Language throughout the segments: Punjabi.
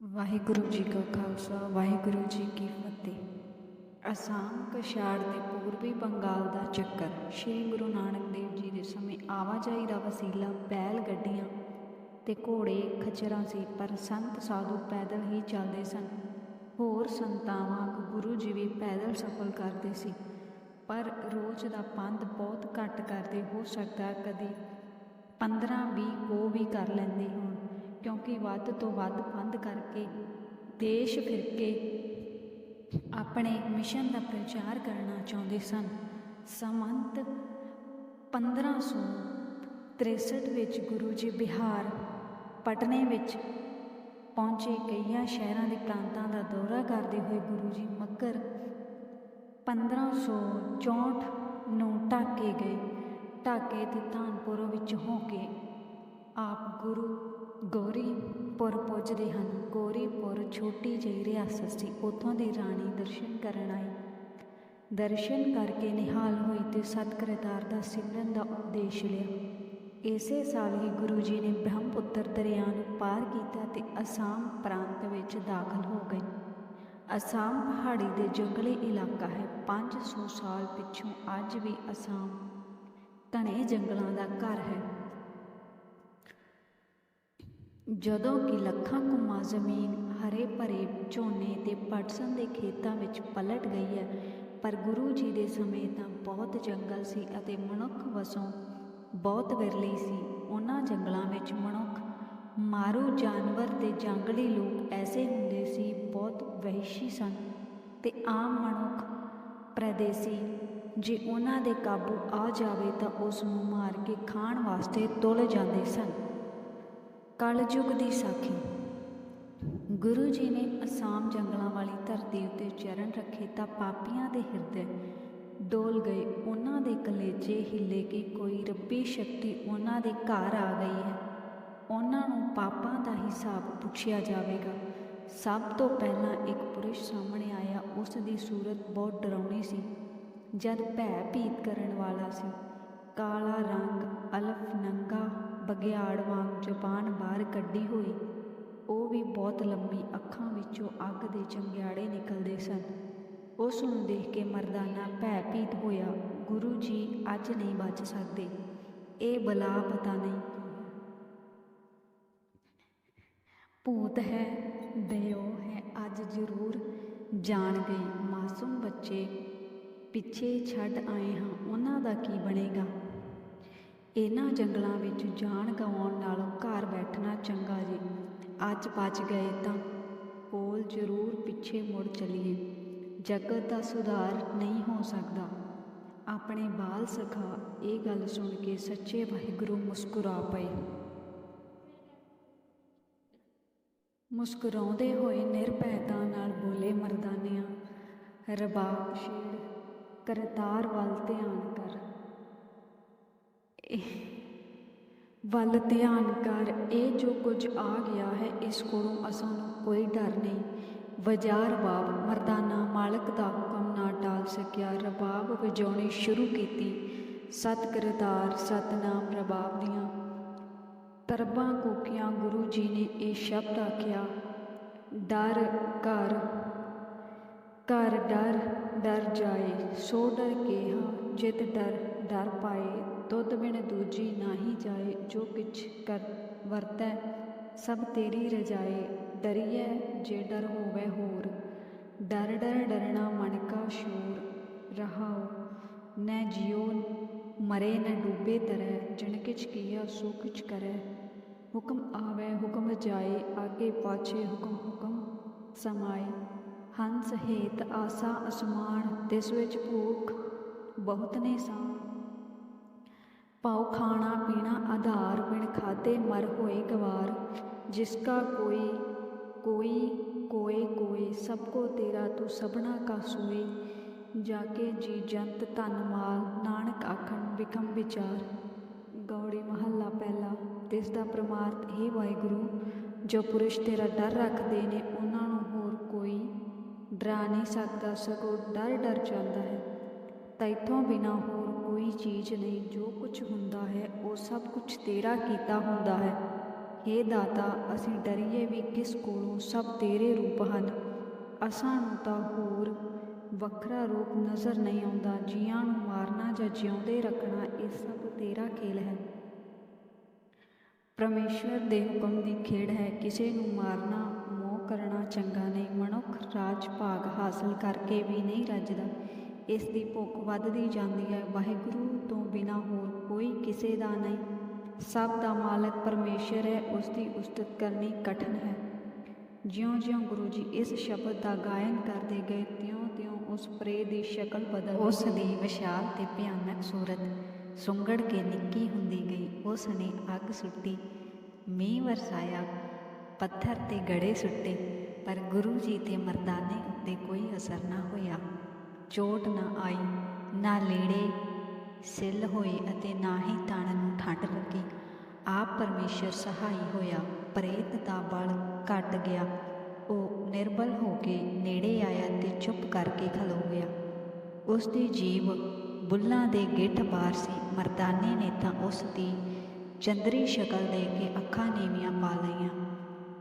ਵਾਹਿਗੁਰੂ ਜੀ ਕਾ ਖਾਲਸਾ, ਵਾਹਿਗੁਰੂ ਜੀ ਕੀ ਫਤਿਹ। ਅਸਾਮ ਕਛਾੜ ਦੇ ਪੂਰਬੀ ਬੰਗਾਲ ਦਾ ਚੱਕਰ, ਸ੍ਰੀ ਗੁਰੂ ਨਾਨਕ ਦੇਵ ਜੀ ਦੇ ਸਮੇਂ ਆਵਾਜਾਈ ਦਾ ਵਸੀਲਾ ਬੈਲ ਗੱਡੀਆਂ ਤੇ ਘੋੜੇ, ਖੱਚਰਾਂ ਸੀ, ਪਰ ਸੰਤ ਸਾਧੂ ਪੈਦਲ ਹੀ ਚੱਲਦੇ ਸਨ। ਹੋਰ ਸੰਤਾਵਾਂ ਗੁਰੂ ਜੀ ਵੀ ਪੈਦਲ ਸਫ਼ਰ ਕਰਦੇ ਸੀ, ਪਰ ਰੋਜ਼ ਦਾ ਪੰਧ ਬਹੁਤ ਘੱਟ ਕਰਦੇ, ਹੋ ਸਕਦਾ ਕਦੀ 15 20 ਕੋ ਵੀ ਕਰ ਲੈਂਦੇ ਕਿਉਂਕਿ ਵੱਧ ਤੋਂ ਵੱਧ ਪੰਧ ਕਰਕੇ ਦੇਸ਼ ਫਿਰ ਕੇ ਆਪਣੇ ਮਿਸ਼ਨ ਦਾ ਪ੍ਰਚਾਰ ਕਰਨਾ ਚਾਹੁੰਦੇ ਸਨ। ਸਮੰਤ 1563 ਵਿੱਚ ਗੁਰੂ ਜੀ ਬਿਹਾਰ ਪਟਨੇ ਵਿੱਚ ਪਹੁੰਚੇ ਕਈਆਂ ਸ਼ਹਿਰਾਂ ਦੇ ਪ੍ਰਾਂਤਾਂ ਦਾ ਦੌਰਾ ਕਰਦੇ ਹੋਏ ਗੁਰੂ ਜੀ ਮੱਕਰ 1564 ਨੂੰ ਢਾਕੇ ਗਏ। ਢਾਕੇ ਤੇ ਧਾਨਪੁਰ ਵਿੱਚ ਹੋ ਕੇ ਆਪ ਗੁਰੂ ਗੌਰੀਪੁਰ ਪੁੱਜਦੇ ਹਨ। ਗੌਰੀਪੁਰ ਛੋਟੀ ਜਿਹੀ ਰਿਆਸਤ ਸੀ। ਉੱਥੋਂ ਦੀ ਰਾਣੀ ਦਰਸ਼ਨ ਕਰਨ ਆਈ। ਦਰਸ਼ਨ ਕਰਕੇ ਨਿਹਾਲ ਹੋਈ ਤੇ ਸਤਿਕਰਤਾਰ ਦਾ ਸਿਮਰਨ ਦਾ ਉਪਦੇਸ਼ ਲਿਆ। ਇਸੇ ਸਾਲ ਹੀ ਗੁਰੂ ਜੀ ਨੇ ਬ੍ਰਹਮਪੁੱਤਰ ਦਰਿਆ ਨੂੰ ਪਾਰ ਕੀਤਾ ਤੇ ਅਸਾਮ ਪ੍ਰਾਂਤ ਵਿੱਚ ਦਾਖਲ ਹੋ ਗਏ। ਅਸਾਮ ਪਹਾੜੀ ਦੇ ਜੰਗਲੀ ਇਲਾਕਾ ਹੈ। 500 ਸਾਲ ਪਿੱਛੋਂ ਅੱਜ ਵੀ ਅਸਾਮ ਘਣੇ ਜੰਗਲਾਂ ਦਾ ਘਰ ਹੈ। ਜਦੋਂ ਕਿ ਲੱਖਾਂ ਕੁਮਾ ਜ਼ਮੀਨ ਹਰੇ ਭਰੇ ਝੋਨੇ ਤੇ ਪਟਸਨ ਦੇ ਖੇਤਾਂ ਵਿੱਚ ਪਲਟ ਗਈ ਹੈ, ਪਰ ਗੁਰੂ ਜੀ ਦੇ ਸਮੇਂ ਤਾਂ ਬਹੁਤ ਜੰਗਲ ਸੀ ਅਤੇ ਮਨੁੱਖ ਵਸੋਂ ਬਹੁਤ ਵਿਰਲੀ ਸੀ। ਉਹਨਾਂ ਜੰਗਲਾਂ ਵਿੱਚ ਮਨੁੱਖ, ਮਾਰੂ ਜਾਨਵਰ ਤੇ ਜੰਗਲੀ ਲੋਕ ਐਸੇ ਹੁੰਦੇ ਸੀ, ਬਹੁਤ ਵਹਿਸ਼ੀ ਸਨ ਤੇ ਆਮ ਮਨੁੱਖ ਪ੍ਰਦੇਸੀ। ਜੇ ਉਹਨਾਂ ਦੇ ਕਾਬੂ ਆ ਜਾਵੇ ਤਾਂ ਉਸ ਨੂੰ ਮਾਰ ਕੇ ਖਾਣ ਵਾਸਤੇ ਤੁਲ ਜਾਂਦੇ ਸਨ। ਕਲਯੁਗ ਦੀ ਸਾਖੀ। ਗੁਰੂ ਜੀ ਨੇ ਅਸਾਮ ਜੰਗਲਾਂ ਵਾਲੀ ਧਰਤੀ ਉੱਤੇ ਚਰਨ ਰੱਖੇ ਤਾਂ ਪਾਪੀਆਂ ਦੇ ਹਿਰਦੇ ਡੋਲ ਗਏ। ਉਹਨਾਂ ਦੇ ਕਲੇਜੇ ਹਿੱਲੇ ਕਿ ਕੋਈ ਰੱਬੀ ਸ਼ਕਤੀ ਉਹਨਾਂ ਦੇ ਘਰ ਆ ਗਈ ਹੈ। ਉਹਨਾਂ ਨੂੰ ਪਾਪਾਂ ਦਾ ਹਿਸਾਬ ਪੁੱਛਿਆ ਜਾਵੇਗਾ। ਸਭ ਤੋਂ ਪਹਿਲਾਂ ਇੱਕ ਪੁਰਸ਼ ਸਾਹਮਣੇ ਆਇਆ। ਉਸ ਦੀ ਸੂਰਤ ਬਹੁਤ ਡਰਾਉਣੀ ਸੀ। ਜਦ ਭੈ ਭੀਤ ਕਰਨ ਵਾਲਾ ਸੀ। ਕਾਲਾ ਰੰਗ, ਅਲਫ, ਨੰਗਾ ਬਗਿਆੜ ਵਾਂਗ ਜ਼ਬਾਨ ਬਾਹਰ ਕੱਢੀ ਹੋਈ। ਉਹ ਵੀ ਬਹੁਤ ਲੰਮੀ ਅੱਖਾਂ ਵਿੱਚੋਂ ਅੱਗ ਦੇ ਚੰਗਿਆੜੇ ਨਿਕਲਦੇ ਸਨ। ਉਸ ਨੂੰ ਦੇਖ ਕੇ ਮਰਦਾਨਾ ਭੈ ਭੀਤ ਹੋਇਆ, ਗੁਰੂ ਜੀ, ਅੱਜ ਨਹੀਂ ਬਚ ਸਕਦੇ। ਇਹ ਬਲਾ ਪਤਾ ਨਹੀਂ। ਭੂਤ ਹੈ ਦਿਓ ਹੈ, ਅੱਜ ਜ਼ਰੂਰ ਜਾਣ ਗਏ। ਮਾਸੂਮ ਬੱਚੇ ਪਿੱਛੇ ਛੱਡ ਆਏ ਹਾਂ, ਉਹਨਾਂ ਦਾ ਕੀ ਬਣੇਗਾ? ਇਹਨਾਂ ਜੰਗਲਾਂ ਵਿੱਚ ਜਾਨ ਗਵਾਉਣ ਨਾਲੋਂ ਘਰ ਬੈਠਣਾ ਚੰਗਾ ਜੀ। ਅੱਜ ਬਚ ਗਏ ਤਾਂ ਕੋਲ ਜ਼ਰੂਰ ਪਿੱਛੇ ਮੁੜ ਚਲੀਏ। ਜਗਤ ਦਾ ਸੁਧਾਰ ਨਹੀਂ ਹੋ ਸਕਦਾ। ਆਪਣੇ ਬਾਲ ਸਖਾ ਇਹ ਗੱਲ ਸੁਣ ਕੇ ਸੱਚੇ ਵਾਹਿਗੁਰੂ ਮੁਸਕਰਾ ਪਏ। ਮੁਸਕਰਾਉਂਦੇ ਹੋਏ ਨਿਰਭੈਤਾ ਨਾਲ ਬੋਲੇ ਮਰਦਾਨਿਆਂ, ਰਬਾਬ, ਛੇੜ, ਕਰਤਾਰ ਵੱਲ ਧਿਆਨ ਕਰ। ਵੱਲ ਧਿਆਨ ਕਰ, ਇਹ ਜੋ ਕੁਝ ਆ ਗਿਆ ਹੈ, ਇਸ ਕੋਲੋਂ ਅਸਾਂ ਨੂੰ ਕੋਈ ਡਰ ਨਹੀਂ। ਵਜਾ ਰਬਾਬ ਮਰਦਾਨਾ ਮਾਲਕ ਦਾ ਹੁਕਮ ਨਾ ਟਾਲ ਸਕਿਆ। ਰਬਾਬ ਵਜਾਉਣੀ ਸ਼ੁਰੂ ਕੀਤੀ। ਸਤ ਕਰਤਾਰ ਸਤਨਾਮ ਰਬਾਬ ਦੀਆਂ ਤਰਬਾਂ ਕੋਕੀਆਂ, ਗੁਰੂ ਜੀ ਨੇ ਇਹ ਸ਼ਬਦ ਆਖਿਆ, ਡਰ ਘਰ ਘਰ ਡਰ ਡਰ ਜਾਏ। ਸੋ ਡਰ ਕੇ ਹਾਂ, ਜਿਤ ਡਰ ਡਰ ਪਾਏ ਦੁੱਧ ਬਿਨ ਦੂਜੀ ਨਾਹੀ ਜਾਏ, ਜੋ ਕਿਛ ਕਰ ਵਰਤੈ, ਸਭ ਤੇਰੀ ਰਜਾਏ। ਡਰੀਐ ਜੇ ਡਰ ਹੋਵੇ ਹੋਰ, ਡਰ ਡਰ ਡਰਣਾ ਮਨ ਕਾ ਸ਼ੂਰ। ਰਹਾਉ ਨੈ ਜਿਉ, ਮਰੇ ਨ ਡੂਬੇ ਤਰੈ, ਜਿਨ ਕਿਛ ਕੀਆ ਸੋ ਕਿਛ ਕਰੈ। ਹੁਕਮ ਆਵੇ, ਹੁਕਮ ਜਾਏ, ਆਗੇ ਪਾਛੇ ਹੁਕਮ ਹੁਕਮ ਸਮਾਏ। ਹੰਸ ਹੇਤ ਆਸਾ ਅਸਮਾਨ, ਤਿਸ ਵਿੱਚ ਭੂਖ ਬਹੁਤ ਨੇ ਸਾਂ ਪਾਉ ਖਾਣਾ ਪੀਣਾ ਆਧਾਰ ਬਿਨ ਖਾਤੇ ਮਰ ਹੋਏ ਗਵਾਰ। ਜਿਸ ਕਾ ਕੋਈ ਕੋਈ, ਕੋਏ ਕੋਏ, ਸਭ ਕੋ ਤੇਰਾ ਤੂੰ ਸਭਨਾ ਕਾ ਸੋਏ। ਜਾ ਕੇ ਜੀ ਜੰਤ ਧਨ ਮਾਲ, ਨਾਨਕ ਆਖਣ ਬਿਕਮ ਵਿਚਾਰ। ਗੌੜੀ ਮਹੱਲਾ ਪਹਿਲਾ, ਤਿਸ ਦਾ ਪ੍ਰਮਾਰਥ ਇਹ ਵਾਹਿਗੁਰੂ, ਜੋ ਪੁਰਸ਼ ਤੇਰਾ ਡਰ ਰੱਖਦੇ ਨੇ, ਉਹਨਾਂ ਨੂੰ ਹੋਰ ਕੋਈ ਡਰਾ ਨਹੀਂ ਸਕਦਾ, ਸਗੋਂ ਡਰ ਡਰ ਜਾਂਦਾ ਹੈ। ਤੈਥੋਂ ਬਿਨਾ ਹੋਰ ਕੋਈ ਚੀਜ਼ ਨਹੀਂ। ਜੋ ਕੁਝ ਹੁੰਦਾ ਹੈ, ਉਹ ਸਭ ਕੁਝ ਤੇਰਾ ਕੀਤਾ ਹੁੰਦਾ ਹੈ। ਹੇ ਦਾਤਾ, ਅਸੀਂ ਡਰੀਏ ਵੀ ਕਿਸ ਕੋਲੋਂ ਸਭ ਤੇਰੇ ਰੂਪ ਹਨ। ਅਸਾਂ ਨੂੰ ਤਾਂ ਹੋਰ ਵੱਖਰਾ ਰੂਪ ਨਜ਼ਰ ਨਹੀਂ ਆਉਂਦਾ। ਜੀਆਂ ਨੂੰ ਮਾਰਨਾ ਜਾਂ ਜਿਉਂਦੇ ਰੱਖਣਾ, ਇਹ ਸਭ ਤੇਰਾ ਖੇਲ ਹੈ। ਪਰਮੇਸ਼ਵਰ ਦੇ ਹੁਕਮ ਦੀ ਖੇਡ ਹੈ, ਕਿਸੇ ਨੂੰ ਮਾਰਨਾ, ਮੋਹ ਕਰਨਾ ਚੰਗਾ ਨਹੀਂ। ਮਨੁੱਖ ਰਾਜ ਭਾਗ ਹਾਸਲ ਕਰਕੇ ਵੀ ਨਹੀਂ ਰੱਜਦਾ। ਇਸ ਦੀ ਭੁੱਖ ਵੱਧਦੀ ਜਾਂਦੀ ਹੈ। ਵਾਹਿਗੁਰੂ ਤੋਂ ਬਿਨਾ ਹੋਰ ਕੋਈ ਕਿਸੇ ਦਾ ਨਹੀਂ। ਸਭ ਦਾ ਮਾਲਕ ਪਰਮੇਸ਼ਰ ਹੈ, ਉਸ ਦੀ ਉਸਤਤ ਕਰਨੀ ਕਠਿਨ ਹੈ। ਜਿਉਂ-ਜਿਉਂ ਗੁਰੂ ਜੀ ਇਸ ਸ਼ਬਦ ਦਾ ਗਾਇਨ ਕਰਦੇ ਗਏ, ਤਿਉਂ-ਤਿਉਂ ਉਸ ਪ੍ਰੇ ਦੀ ਸ਼ਕਲ ਬਦਲ ਉਸ ਦੀ ਵਿਸ਼ਾਲ ਤੇ ਭਿਆਨਕ ਸੂਰਤ ਸੁੰਗੜ ਕੇ ਨਿੱਕੀ ਹੁੰਦੀ ਗਈ। ਉਸ ਨੇ ਅੱਗ ਸੁੱਟੀ, ਮੀਂਹ ਵਰਸਾਇਆ, ਪੱਥਰ ਤੇ ਗੜੇ ਸੁੱਟੇ, ਪਰ ਗੁਰੂ ਜੀ ਤੇ ਮਰਦਾਨੇ ਉੱਤੇ ਕੋਈ ਅਸਰ ਨਾ ਹੋਇਆ। ਚੋਟ ਨਾ ਆਈ, ਨਾ ਲੀੜੇ ਸਿੱਲ ਹੋਏ ਅਤੇ ਨਾ ਹੀ ਤਣ ਨੂੰ ਠੰਡ ਲੱਗੀ। ਆਪ ਪਰਮੇਸ਼ਰ ਸਹਾਈ ਹੋਇਆ, ਪ੍ਰੇਤ ਦਾ ਬਲ ਘਟ ਗਿਆ। ਉਹ ਨਿਰਬਲ ਹੋ ਕੇ ਨੇੜੇ ਆਇਆ ਤੇ ਚੁੱਪ ਕਰਕੇ ਖਲੋ ਗਿਆ। ਉਸ ਦੀ ਜੀਬ ਬੁੱਲਾਂ ਦੇ ਗਿੱਠ ਬਾਰ ਸੀ। ਮਰਦਾਨੇ ਨੇ ਤਾਂ ਉਸ ਦੀ ਚੰਦਰੀ ਸ਼ਕਲ ਦੇ ਕੇ ਅੱਖਾਂ ਨੀਵੀਆਂ ਪਾ ਲਈਆਂ।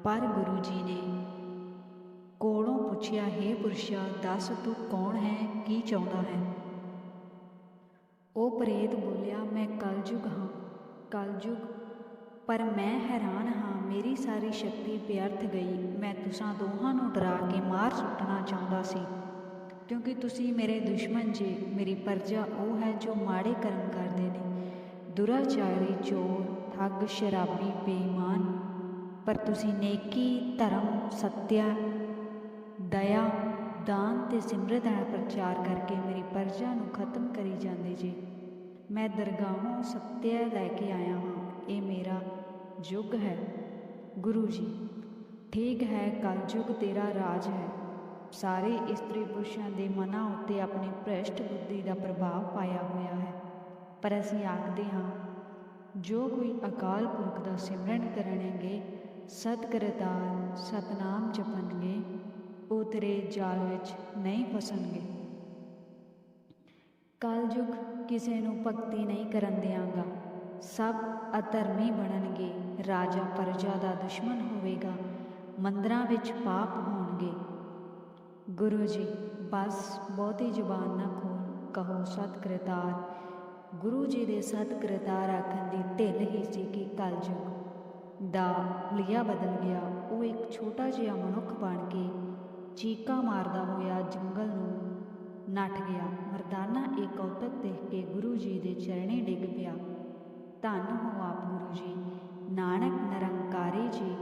ਪਰ ਗੁਰੂ ਜੀ ਨੇ ਕੋਲੋਂ ਪੁੱਛਿਆ, ਹੈ ਪੁਰਸ਼ਾ, ਦੱਸ ਤੂੰ ਕੌਣ ਹੈ? ਕੀ ਚਾਹੁੰਦਾ ਹੈ? ਉਹ ਪ੍ਰੇਤ ਬੋਲਿਆ, ਮੈਂ ਕਲਯੁਗ ਹਾਂ, ਕਲਯੁਗ। ਪਰ ਮੈਂ ਹੈਰਾਨ ਹਾਂ, ਮੇਰੀ ਸਾਰੀ ਸ਼ਕਤੀ ਵਿਅਰਥ ਗਈ। ਮੈਂ ਤੁਸਾਂ ਦੋਹਾਂ ਨੂੰ ਡਰਾ ਕੇ ਮਾਰ ਸੁੱਟਣਾ ਚਾਹੁੰਦਾ ਸੀ। ਕਿਉਂਕਿ ਤੁਸੀਂ ਮੇਰੇ ਦੁਸ਼ਮਣ ਜੇ, ਮੇਰੀ ਪਰਜਾ ਉਹ ਹੈ ਜੋ ਮਾੜੇ ਕਰਮ ਕਰਦੇ ਨੇ। ਦੁਰਾਚਾਰੀ ਚੋਰ, ਠੱਗ, ਸ਼ਰਾਬੀ, ਬੇਈਮਾਨ। ਪਰ ਤੁਸੀਂ ਨੇਕੀ, ਧਰਮ, ਸਤਿਆ ਦਇਆ, ਦਾਨ ਤੇ ਸਿਮਰਤ ਦਾ ਪ੍ਰਚਾਰ ਕਰਕੇ ਮੇਰੀ ਪਰਜਾ ਨੂੰ ਖਤਮ ਕਰੀ ਜਾਂਦੇ ਜੀ। ਮੈਂ ਦਰਗਾਹੋਂ ਸਤਿਆ ਲੈ ਕੇ ਆਇਆ ਹਾਂ। ਇਹ ਮੇਰਾ ਯੁੱਗ ਹੈ। ਗੁਰੂ ਜੀ, ਠੀਕ ਹੈ, ਕਲਯੁਗ ਤੇਰਾ ਰਾਜ ਹੈ। ਸਾਰੇ ਇਸਤਰੀ ਪੁਰਸ਼ਾਂ ਦੇ ਮਨਾਂ ਉੱਤੇ ਆਪਣੀ ਭ੍ਰਸ਼ਟ ਬੁੱਧੀ ਦਾ ਪ੍ਰਭਾਵ ਪਾਇਆ ਹੋਇਆ ਹੈ। ਪਰ ਅਸੀਂ ਆਖਦੇ ਹਾਂ, ਜੋ ਕੋਈ ਅਕਾਲ ਪੁਰਖ ਦਾ ਸਿਮਰਨ ਕਰਨਗੇ ਸਤਿਕਰਤਾਰ ਸਤਨਾਮ ਜਪਣਗੇ ਉਹ ਤੇਰੇ ਜਾਲ ਵਿੱਚ ਨਹੀਂ ਫਸਣਗੇ। ਕਲਯੁਗ ਕਿਸੇ ਨੂੰ ਭਗਤੀ ਨਹੀਂ ਕਰਨ ਦਿਆਂਗਾ। ਸਭ ਅਧਰਮੀ ਬਣਨਗੇ, ਰਾਜਾ ਪਰਜਾ ਦਾ ਦੁਸ਼ਮਣ ਹੋਵੇਗਾ, ਮੰਦਰਾਂ ਵਿੱਚ ਪਾਪ ਹੋਣਗੇ। ਗੁਰੂ ਜੀ, ਬਸ ਬਹੁਤੀ ਜ਼ੁਬਾਨ ਨਾ ਖੋਲ ਕਹੋ ਸਤਿਕਰਤਾਰ ਗੁਰੂ ਜੀ ਦੇ ਸਤਿਕਰਤਾਰ ਆਖਣ ਦੀ ਢਿੱਲ ਹੀ ਸੀ ਕਿ ਕਲਯੁਗ ਦਾ ਲਿਆ ਬਦਲ ਗਿਆ, ਉਹ ਇੱਕ ਛੋਟਾ ਜਿਹਾ ਮਨੁੱਖ ਬਣ ਕੇ ਚੀਕਾਂ ਮਾਰਦਾ ਹੋਇਆ ਜੰਗਲ ਨੂੰ ਨੱਠ ਗਿਆ। ਮਰਦਾਨਾ ਇਹ ਕੌਤਕ ਦੇਖ ਕੇ ਗੁਰੂ ਜੀ ਦੇ ਚਰਣੇ ਡਿੱਗ ਪਿਆ। ਧੰਨ ਹੋ ਆਪ ਗੁਰੂ ਜੀ। ਨਾਨਕ ਨਿਰੰਕਾਰੀ ਜੀ,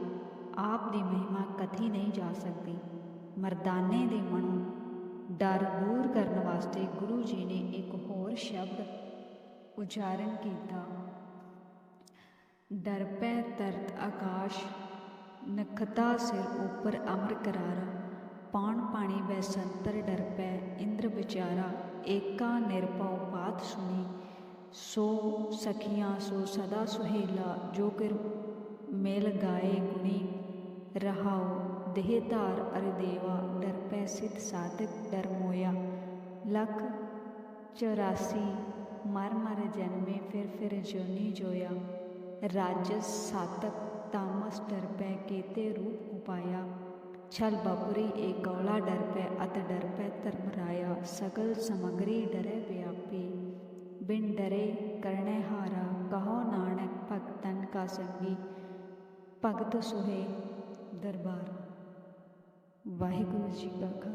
ਆਪ ਦੀ ਮਹਿਮਾ ਕਥੀ ਨਹੀਂ ਜਾ ਸਕਦੀ। ਮਰਦਾਨੇ ਦੇ ਮਨੋਂ ਡਰ ਦੂਰ ਕਰਨ ਵਾਸਤੇ ਗੁਰੂ ਜੀ ਨੇ ਇੱਕ ਹੋਰ ਸ਼ਬਦ ਉਚਾਰਨ ਕੀਤਾ। ਡਰ ਪੈ ਤਰਤ ਆਕਾਸ਼, ਨਖਤਾ ਸਿਰ ਉੱਪਰ ਅਮਰ ਕਰਾਰਾ। ਪਾਣ ਪਾਣੀ ਬੈ ਸੰਤਰ ਡਰ ਪੈ, ਇੰਦਰ ਵਿਚਾਰਾ ਏਕਾ ਨਿਰਭਉ ਬਾਤ ਸੁਣੀ। ਸੋ ਸਖੀਆਂ, ਸੋ ਸਦਾ ਸੁਹੇਲਾ, ਜੋ ਕਿਰ ਮੇਲ ਗਾਏ ਗੁਣੀ। ਰਹਾਉ ਦੇਹ ਧਾਰ ਅਰ ਦੇਵਾ, ਡਰ ਪੈ ਸਿਧ ਸਾਧਕ ਡਰ ਮੋਇਆ। ਲਖ 84 ਮਰ ਮਰ ਜਨਮੇ, ਫਿਰ ਫਿਰ ਜੋਨੀ ਜੋਇਆ। ਰਾਜਸ ਸਾਤਕ ਤਾਮਸ ਡਰ ਪੈ, ਕੀਤੇ ਰੂਪ ਉਪਾਇਆ। ਛਲ ਬਪੁਰੀ ਏ ਗੌਲਾ ਡਰ ਪੈ, ਅਤ ਡਰ ਪੈ, ਧਰਮ ਰਾਇਆ, ਸਗਲ ਸਮਗਰੀ ਡਰੇ ਵਿਆਪੀ। ਬਿਨ ਡਰੇ ਕਰਨੇ ਹਾਰਾ, ਕਹੋ ਨਾਨਕ ਭਗਤਨ ਕਾ ਸੰਗੀ, ਭਗਤ ਸੁਹੇ ਦਰਬਾਰ। ਵਾਹਿਗੁਰੂ ਜੀ ਕਾ ਖਾਲਸਾ।